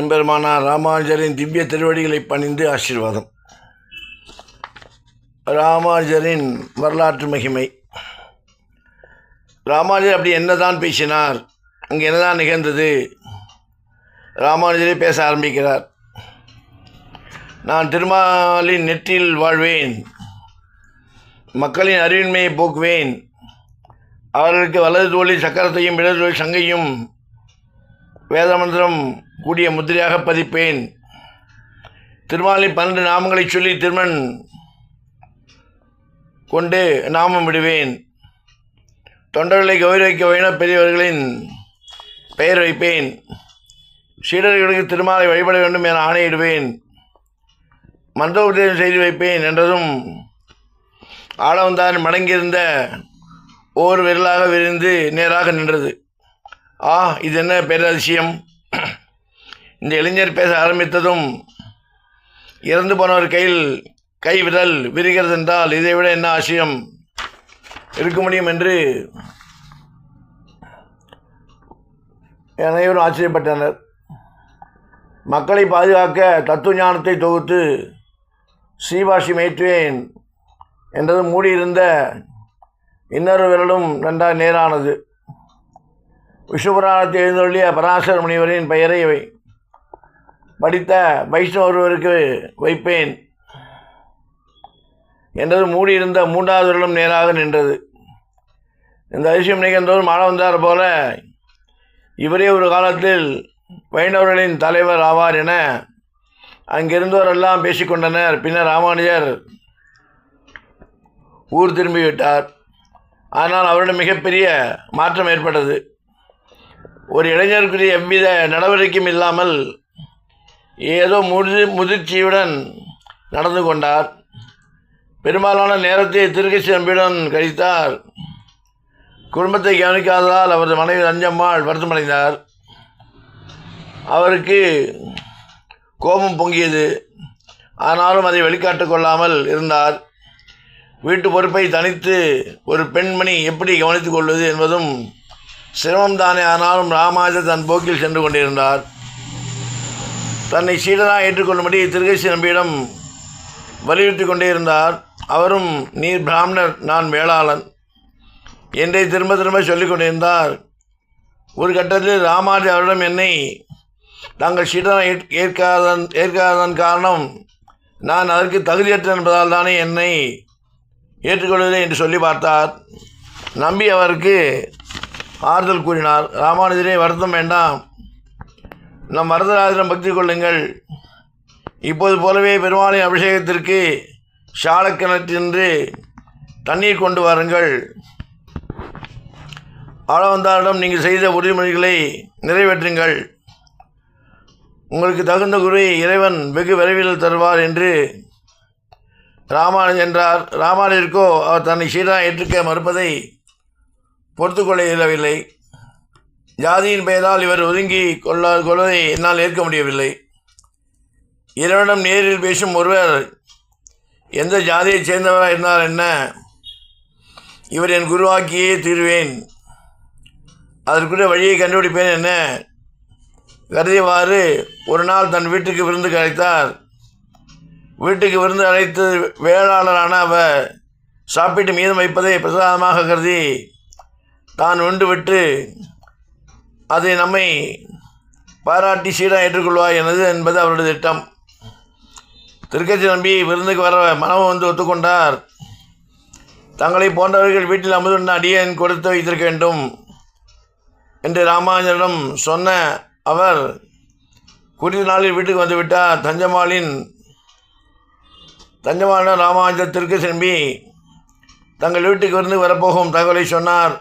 எம்பெருமானார் ராமானுஜரின் திவ்ய திருவடிகளை பணிந்து ஆசீர்வாதம். ராமானுஜரின் வரலாற்று மகிமை. ராமானுஜர் அப்படி என்னதான் பேசினார் அங்கே என்னதான் நிகழ்ந்தது ராமானுஜரே பேச ஆரம்பிக்கிறார். நான் திருமாலின் நெற்றில் வாழ்வேன் மக்களின் அறிவின்மையை போக்குவேன் அவர்களுக்கு வலது தோழி சக்கரத்தையும் இடது தோழி சங்கையும் வேதமந்திரம் கூடிய முத்திரையாக பதிப்பேன். திருமாலின் பன்னெண்டு நாமங்களை சொல்லி திருமண் கொண்டு நாமம் விடுவேன். தொண்டர்களை கௌரவிக்க வேண்டும் பெரியவர்களின் பெயர் வைப்பேன். சீடர்களுக்கு திருமாலை வழிபட வேண்டும் என ஆணையிடுவேன். மந்திரோபதேசம் செய்து வைப்பேன் என்றதும் ஆளவந்தான் மடங்கியிருந்த ஓர் விரலாக விரிந்து நேராக நின்றது. ஆ இது என்ன பேரதிசயம்? இந்த இளைஞர் பேச ஆரம்பித்ததும் இறந்து போனவர் கையில் கை விரல் விரிகிறது என்றால் இதைவிட என்ன ஆசியம் இருக்க முடியும் என்று அனைவரும் ஆச்சரியப்பட்டனர். மக்களை பாதுகாக்க தத்துவ ஞானத்தை தொகுத்து ஸ்ரீபாஷி மேற்றுவேன் என்றது மூடியிருந்த இன்னொரு விரலும் நன்றாக நேரானது. விஷ்ணுபுராணத்தை எழுந்தொழிய பராசர முனிவரின் பெயரை இவை. படித்த வைஷ்ணவ ஒருவருக்கு வைப்பேன். என்றது மூடியிருந்த மூன்றாவது வருடம் நேராக நின்றது. இந்த அதிசயம் நிகழ்ந்தவர் மாணவந்தார் போல இவரே ஒரு காலத்தில் வைணவர்களின் தலைவர் ஆவார் என அங்கிருந்தோரெல்லாம் பேசிக்கொண்டனர். பின்னர் ராமானுஜர் ஊர் திரும்பிவிட்டார். ஆனால் அவரிடம் மிகப்பெரிய மாற்றம் ஏற்பட்டது. ஒரு இளைஞருக்குரிய எவ்வித நடவடிக்கையும் இல்லாமல் ஏதோ முதி முதிர்ச்சியுடன் நடந்து கொண்டார். பெரும்பாலான நேரத்தை திருக்கசி நம்பியுடன் கழித்தார். குடும்பத்தை கவனிக்காததால் அவரது மனைவி ரஞ்சம்மாள் வருத்தமடைந்தார். அவருக்கு கோபம் பொங்கியது. ஆனாலும் அதை வெளிக்காட்டு கொள்ளாமல் இருந்தார். வீட்டு பொறுப்பை தனித்து ஒரு பெண்மணி எப்படி கவனித்துக் கொள்வது என்பதும் சிரமம்தானே ஆனாலும் ராமாஜர் தன் போக்கில் சென்று கொண்டிருந்தார். தன்னை சீடனாக ஏற்றுக்கொள்ளும்படி திருகேசி நம்பியிடம் வலியுறுத்தி கொண்டே இருந்தார். அவரும் நீர் பிராமணர் நான் வேளாளன் என்றே திரும்ப திரும்ப சொல்லிக் கொண்டிருந்தார். ஒரு கட்டத்தில் ராமாஜி அவரிடம் என்னை தாங்கள் சீடனாக ஏற் ஏற்காதன் ஏற்காதன் காரணம் நான் அதற்கு தகுதியற்ற என்பதால் தானே என்னை ஏற்றுக்கொள்வதில்லை என்று சொல்லி பார்த்தார். நம்பி அவருக்கு ஆறுதல் கூறினார். ராமானுஜரே வருத்தம் வேண்டாம். நம் வரதராஜனம் பக்தி கொள்ளுங்கள். இப்போது போலவே பெருமாளின் அபிஷேகத்திற்கு சாலக்கிணற்றின்று தண்ணீர் கொண்டு வாருங்கள். ஆளவந்தாரிடம் நீங்கள் செய்த உறுதிமொழிகளை நிறைவேற்றுங்கள். உங்களுக்கு தகுந்த குருவை இறைவன் வெகு விரைவில் தருவார் என்று ராமானுஜ் என்றார். ராமானுஜருக்கோ அவர் தன்னை சீராக ஏற்றுக்க மறுப்பதை பொறுத்துக்கொள்ள இயலவில்லை ஜாதியின் பெயரால் இவர் ஒதுங்கி கொள்ள கொள்வதை என்னால் ஏற்க முடியவில்லை. இறைவனிடம் நேரில் பேசும் ஒருவர் எந்த ஜாதியைச் சேர்ந்தவராக இருந்தால் என்ன? இவர் என் குருவாக்கியே தீர்வேன். அதற்குரிய வழியை கண்டுபிடிப்பேன் என்ன கருதியவாறு ஒரு நாள் தன் வீட்டுக்கு விருந்து அழைத்தார். வீட்டுக்கு விருந்து அழைத்து வேளாளரான அவர் சாப்பிட்டு மீதம் வைப்பதை பிரசாதமாக கருதி தான் உண்டு விட்டு அதை நம்மை பாராட்டி சீடாக ஏற்றுக்கொள்வார் எனது என்பது அவருடைய திட்டம். திருக்கட்சி நம்பி விருந்துக்கு வர மனமும் வந்து ஒத்துக்கொண்டார். தங்களை போன்றவர்கள் வீட்டில் அமுதுண்ட அடியேன் கொடுத்து வைத்திருக்க வேண்டும் என்று ராமானுஜரிடம் சொன்ன அவர் குறித்த நாளில் வீட்டுக்கு வந்துவிட்டார். தஞ்சமாலின் தஞ்சமாலின் ராமானுஜத்திற்கு திரும்பி தங்கள் வீட்டுக்கு இருந்து வரப்போகும் தகவலை சொன்னார்.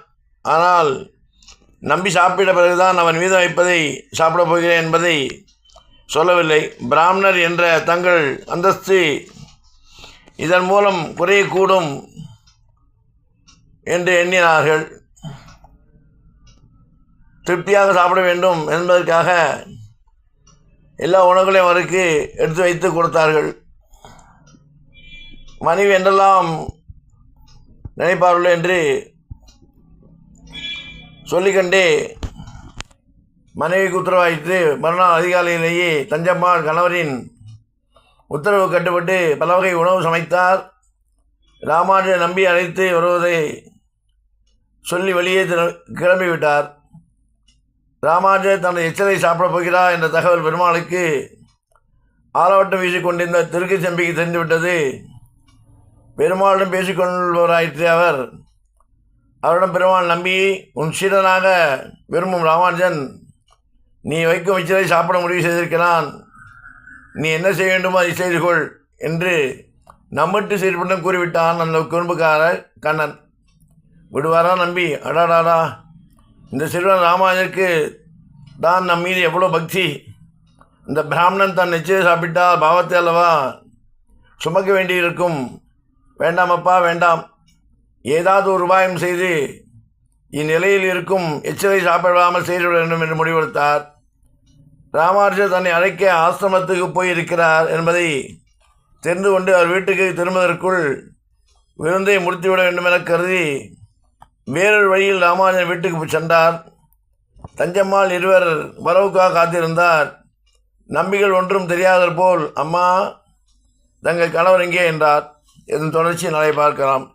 ஆனால் நம்பி சாப்பிட்ட பிறகுதான் அவன் மீதம் வைப்பதை சாப்பிடப் போகிறேன் என்பதை சொல்லவில்லை. பிராமணர் என்ற தங்கள் அந்தஸ்து இதன் மூலம் குறையக்கூடும் என்று எண்ணினார்கள். திருப்தியாக சாப்பிட வேண்டும் என்பதற்காக எல்லா உணவுகளையும் அவருக்கு எடுத்து வைத்து கொடுத்தார்கள். மனைவி என்றெல்லாம் நினைப்பார்கள் என்று சொல்லிக்கண்டே மனைவிக்கு உத்தரவாயிற்று. மறுநாள் அதிகாலையிலேயே தஞ்சம்மாள் கணவரின் உத்தரவு கட்டுப்பட்டு பல வகை உணவு சமைத்தார். ராமானுஜ நம்பி அழைத்து வருவதை சொல்லி வெளியே கிளம்பிவிட்டார். ராமானுஜர் தனது எச்சலை சாப்பிடப் போகிறார் என்ற தகவல் பெருமாளுக்கு ஆலவட்டம் வீசிக்கொண்டிருந்த திருக்கு செம்பிக்கு தெரிந்துவிட்டது. பெருமாளுடன் பேசிக்கொள்பவராயிற்று அவர். அவரிடம் பெருமாள் நம்பி உன் சீடனாக விரும்பும் ராமானுஜன் நீ வைக்கும் எச்சலை சாப்பிட முடிவு செய்திருக்கிறான். நீ என்ன செய்ய வேண்டுமோ அதை செய்து கொள் என்று நம்மட்டு சீர்பட்டம் கூறிவிட்டான் அந்த குறும்புக்கார கண்ணன். விடுவாரா நம்பி அடாடாடா. இந்த சிறுவன் ராமானுஜருக்கு தான் நம் மீது எவ்வளோ பக்தி. இந்த பிராமணன் தன் நிச்சயம் சாப்பிட்டால் பாவத்தை அல்லவா? சுமக்க வேண்டியிருக்கும். வேண்டாமப்பா வேண்டாம். ஏதாவது ஒரு உபாயம் செய்து இந்நிலையில் இருக்கும் எச்சலை சாப்பிடாமல் செய்துவிட வேண்டும் என்று முடிவெடுத்தார். ராமானுஜர் தன்னை அழைக்க ஆசிரமத்துக்கு போயிருக்கிறார் என்பதை தெரிந்து கொண்டு அவர் வீட்டுக்கு திரும்புவதற்குள் விருந்தை முடித்துவிட வேண்டும் என கருதி வேறொரு வழியில் ராமானுஜன் வீட்டுக்கு சென்றார். தஞ்சம்மாள் இருவர் வரவுக்காக காத்திருந்தார். நம்பிகள் ஒன்றும் தெரியாதது போல் அம்மா தங்கள் கணவர் எங்கே? என்றார். இதன் தொடர்ச்சி நாளை பார்க்கலாம்.